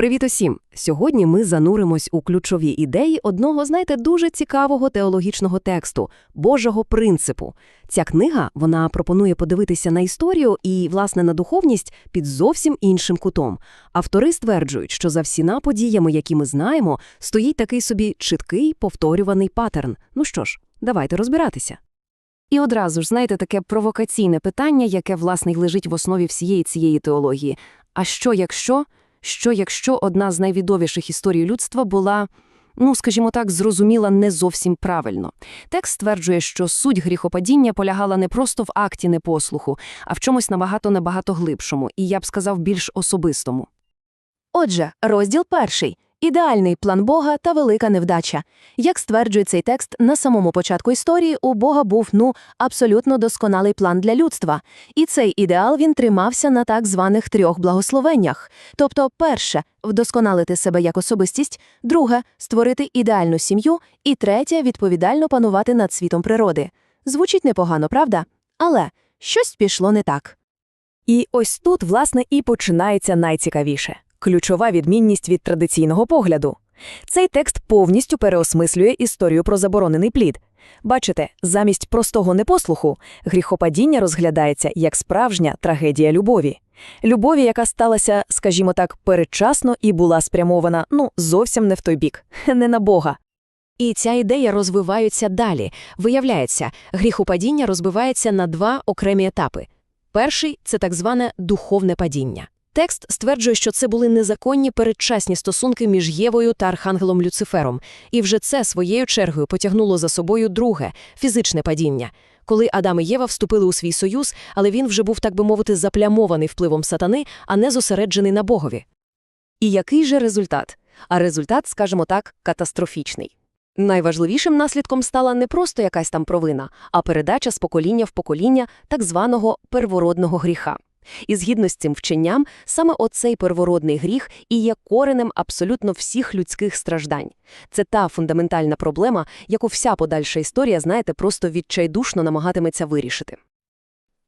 Привіт усім! Сьогодні ми зануримось у ключові ідеї одного, знаєте, дуже цікавого теологічного тексту Божого принципу. Ця книга вона пропонує подивитися на історію і, власне, на духовність під зовсім іншим кутом. Автори стверджують, що за всіма подіями, які ми знаємо, стоїть такий собі чіткий повторюваний паттерн. Ну що ж, давайте розбиратися. І одразу ж, знаєте, таке провокаційне питання, яке, власне, лежить в основі всієї цієї теології. А що якщо? Що якщо одна з найвідовіших історій людства була, ну, скажімо так, зрозуміла не зовсім правильно. Текст стверджує, що суть гріхопадіння полягала не просто в акті непослуху, а в чомусь набагато-набагато глибшому, і я б сказав, більш особистому. Отже, розділ перший ідеальний план Бога та велика невдача. Як стверджує цей текст, на самому початку історії у Бога був ну абсолютно досконалий план для людства, і цей ідеал він тримався на так званих трьох благословеннях. Тобто, перше вдосконалити себе як особистість, друге створити ідеальну сім'ю, і третє відповідально панувати над світом природи. Звучить непогано, правда? Але щось пішло не так. І ось тут, власне, і починається найцікавіше ключова відмінність від традиційного погляду. Цей текст повністю переосмислює історію про заборонений плід. Бачите, замість простого непослуху гріхопадіння розглядається як справжня трагедія любові. Любові, яка сталася, скажімо так, передчасно і була спрямована ну зовсім не в той бік, не на Бога. І ця ідея розвивається далі. Виявляється, гріхопадіння розбивається на два окремі етапи. Перший це так зване духовне падіння. Текст стверджує, що це були незаконні передчасні стосунки між Євою та архангелом Люцифером, і вже це своєю чергою потягнуло за собою друге фізичне падіння. Коли Адам і Єва вступили у свій союз, але він вже був, так би мовити, заплямований впливом сатани, а не зосереджений на Богові. І який же результат? А результат, скажімо так, катастрофічний. Найважливішим наслідком стала не просто якась там провина, а передача з покоління в покоління так званого первородного гріха. І згідно з цим вченням, саме оцей первородний гріх і є коренем абсолютно всіх людських страждань. Це та фундаментальна проблема, яку вся подальша історія, знаєте, просто відчайдушно намагатиметься вирішити.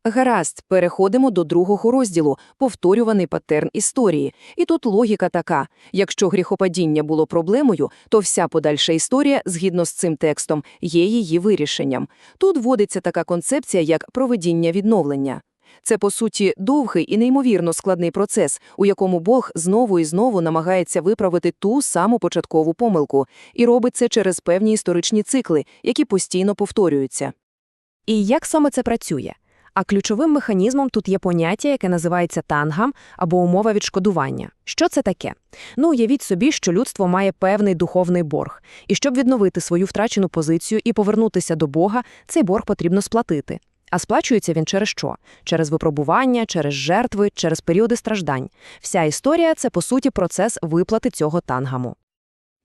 Гаразд, переходимо до другого розділу повторюваний патерн історії. І тут логіка така: якщо гріхопадіння було проблемою, то вся подальша історія, згідно з цим текстом, є її вирішенням. Тут вводиться така концепція, як проведіння відновлення. Це, по суті, довгий і неймовірно складний процес, у якому Бог знову і знову намагається виправити ту саму початкову помилку, і робить це через певні історичні цикли, які постійно повторюються. І як саме це працює? А ключовим механізмом тут є поняття, яке називається тангам або умова відшкодування. Що це таке? Ну, уявіть собі, що людство має певний духовний борг, і щоб відновити свою втрачену позицію і повернутися до Бога, цей борг потрібно сплатити. А сплачується він через що? Через випробування, через жертви, через періоди страждань. Вся історія це, по суті, процес виплати цього тангаму.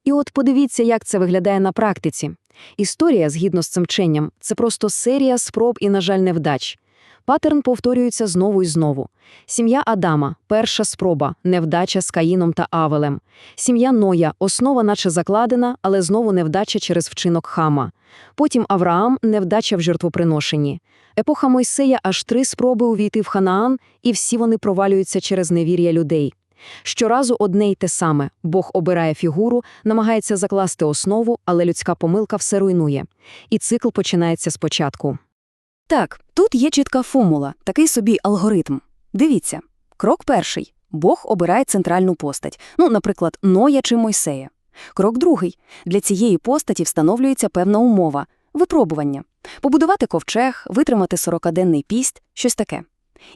І от подивіться, як це виглядає на практиці. Історія, згідно з цим вченням, це просто серія спроб і, на жаль, невдач. Паттерн повторюється знову і знову. Сім'я Адама перша спроба, невдача з Каїном та Авелем. Сім'я Ноя основа, наче закладена, але знову невдача через вчинок хама. Потім Авраам невдача в жертвоприношенні. Епоха Мойсея аж три спроби увійти в Ханаан, і всі вони провалюються через невір'я людей. Щоразу одне й те саме Бог обирає фігуру, намагається закласти основу, але людська помилка все руйнує. І цикл починається спочатку. Так, тут є чітка формула, такий собі алгоритм. Дивіться, крок перший Бог обирає центральну постать, ну, наприклад, Ноя чи Мойсея. Крок другий для цієї постаті встановлюється певна умова випробування побудувати ковчег, витримати 40-денний піст, щось таке.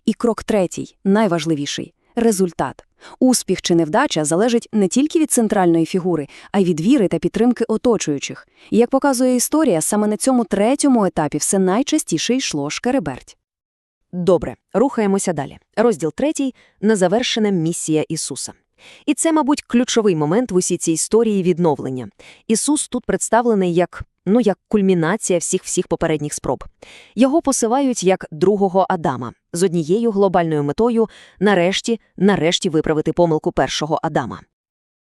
І крок третій, найважливіший результат. Успіх чи невдача залежить не тільки від центральної фігури, а й від віри та підтримки оточуючих. І як показує історія, саме на цьому третьому етапі все найчастіше йшло шкереберть. Добре, рухаємося далі. Розділ третій незавершена місія Ісуса. І це, мабуть, ключовий момент в усій цій історії відновлення. Ісус тут представлений як ну як кульмінація всіх всіх попередніх спроб. Його посилають як другого Адама з однією глобальною метою нарешті, нарешті виправити помилку першого Адама.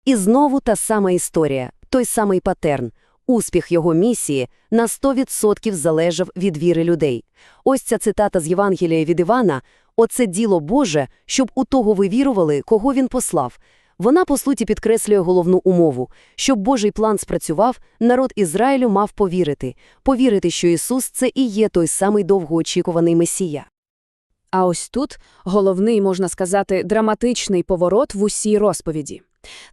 І знову та сама історія, той самий патерн. Успіх його місії на 100% залежав від віри людей. Ось ця цитата з Євангелія від Івана Оце діло Боже, щоб у того ви вірували, кого він послав. Вона, по суті, підкреслює головну умову. Щоб Божий план спрацював, народ Ізраїлю мав повірити. Повірити, що Ісус – це і є той самий довгоочікуваний Месія. А ось тут головний, можна сказати, драматичний поворот в усій розповіді.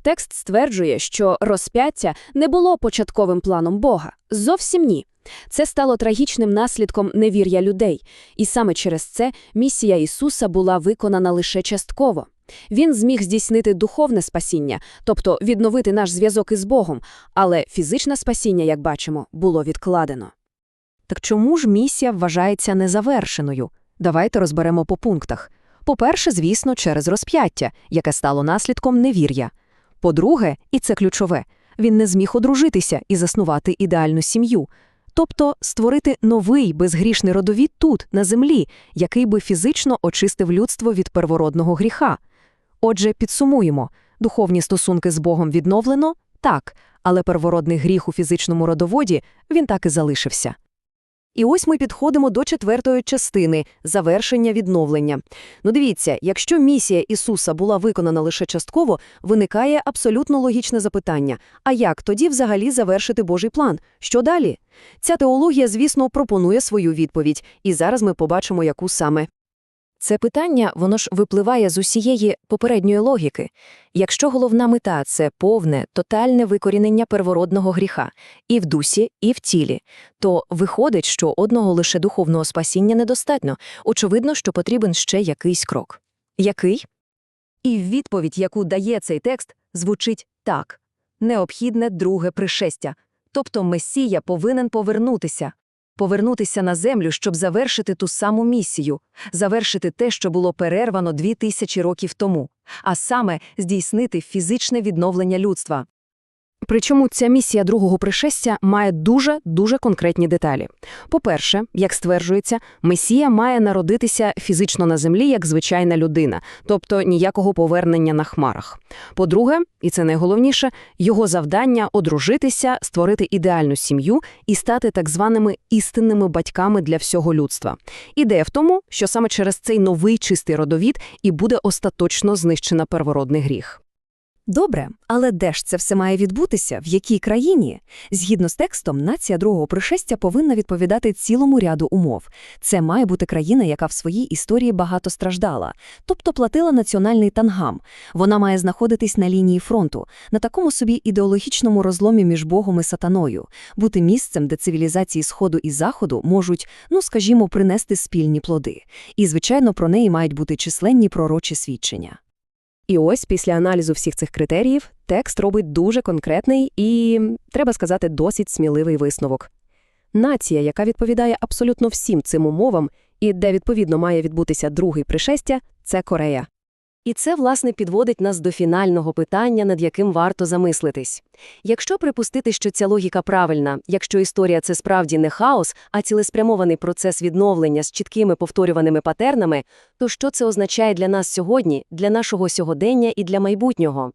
Текст стверджує, що розп'яття не було початковим планом Бога. Зовсім ні. Це стало трагічним наслідком невір'я людей, і саме через це місія Ісуса була виконана лише частково. Він зміг здійснити духовне спасіння, тобто відновити наш зв'язок із Богом, але фізичне спасіння, як бачимо, було відкладено. Так чому ж місія вважається незавершеною? Давайте розберемо по пунктах. По-перше, звісно, через розп'яття, яке стало наслідком невір'я. По-друге, і це ключове, він не зміг одружитися і заснувати ідеальну сім'ю. Тобто створити новий безгрішний родовід тут, на землі, який би фізично очистив людство від первородного гріха. Отже, підсумуємо, духовні стосунки з Богом відновлено? Так, але первородний гріх у фізичному родоводі, він так і залишився. І ось ми підходимо до четвертої частини – завершення відновлення. Ну дивіться, якщо місія Ісуса була виконана лише частково, виникає абсолютно логічне запитання. А як тоді взагалі завершити Божий план? Що далі? Ця теологія, звісно, пропонує свою відповідь, і зараз ми побачимо, яку саме. Це питання, воно ж випливає з усієї попередньої логіки. Якщо головна мета – це повне, тотальне викорінення первородного гріха і в дусі, і в тілі, то виходить, що одного лише духовного спасіння недостатньо. Очевидно, що потрібен ще якийсь крок. Який? І відповідь, яку дає цей текст, звучить так. Необхідне друге пришестя. Тобто Месія повинен повернутися. Повернутися на землю, щоб завершити ту саму місію, завершити те, що було перервано дві тисячі років тому, а саме здійснити фізичне відновлення людства. Причому ця місія другого пришестя має дуже-дуже конкретні деталі. По-перше, як стверджується, Месія має народитися фізично на землі як звичайна людина, тобто ніякого повернення на хмарах. По-друге, і це найголовніше, його завдання – одружитися, створити ідеальну сім'ю і стати так званими істинними батьками для всього людства. Ідея в тому, що саме через цей новий чистий родовід і буде остаточно знищена первородний гріх. Добре, але де ж це все має відбутися? В якій країні? Згідно з текстом, нація другого пришестя повинна відповідати цілому ряду умов. Це має бути країна, яка в своїй історії багато страждала, тобто платила національний тангам. Вона має знаходитись на лінії фронту, на такому собі ідеологічному розломі між Богом і сатаною, бути місцем, де цивілізації Сходу і Заходу можуть, ну скажімо, принести спільні плоди. І, звичайно, про неї мають бути численні пророчі свідчення. І ось після аналізу всіх цих критеріїв текст робить дуже конкретний і, треба сказати, досить сміливий висновок. Нація, яка відповідає абсолютно всім цим умовам і де, відповідно, має відбутися другий пришестя – це Корея. І це, власне, підводить нас до фінального питання, над яким варто замислитись. Якщо припустити, що ця логіка правильна, якщо історія – це справді не хаос, а цілеспрямований процес відновлення з чіткими повторюваними патернами, то що це означає для нас сьогодні, для нашого сьогодення і для майбутнього?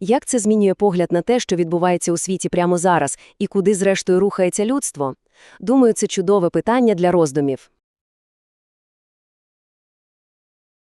Як це змінює погляд на те, що відбувається у світі прямо зараз, і куди, зрештою, рухається людство? Думаю, це чудове питання для роздумів.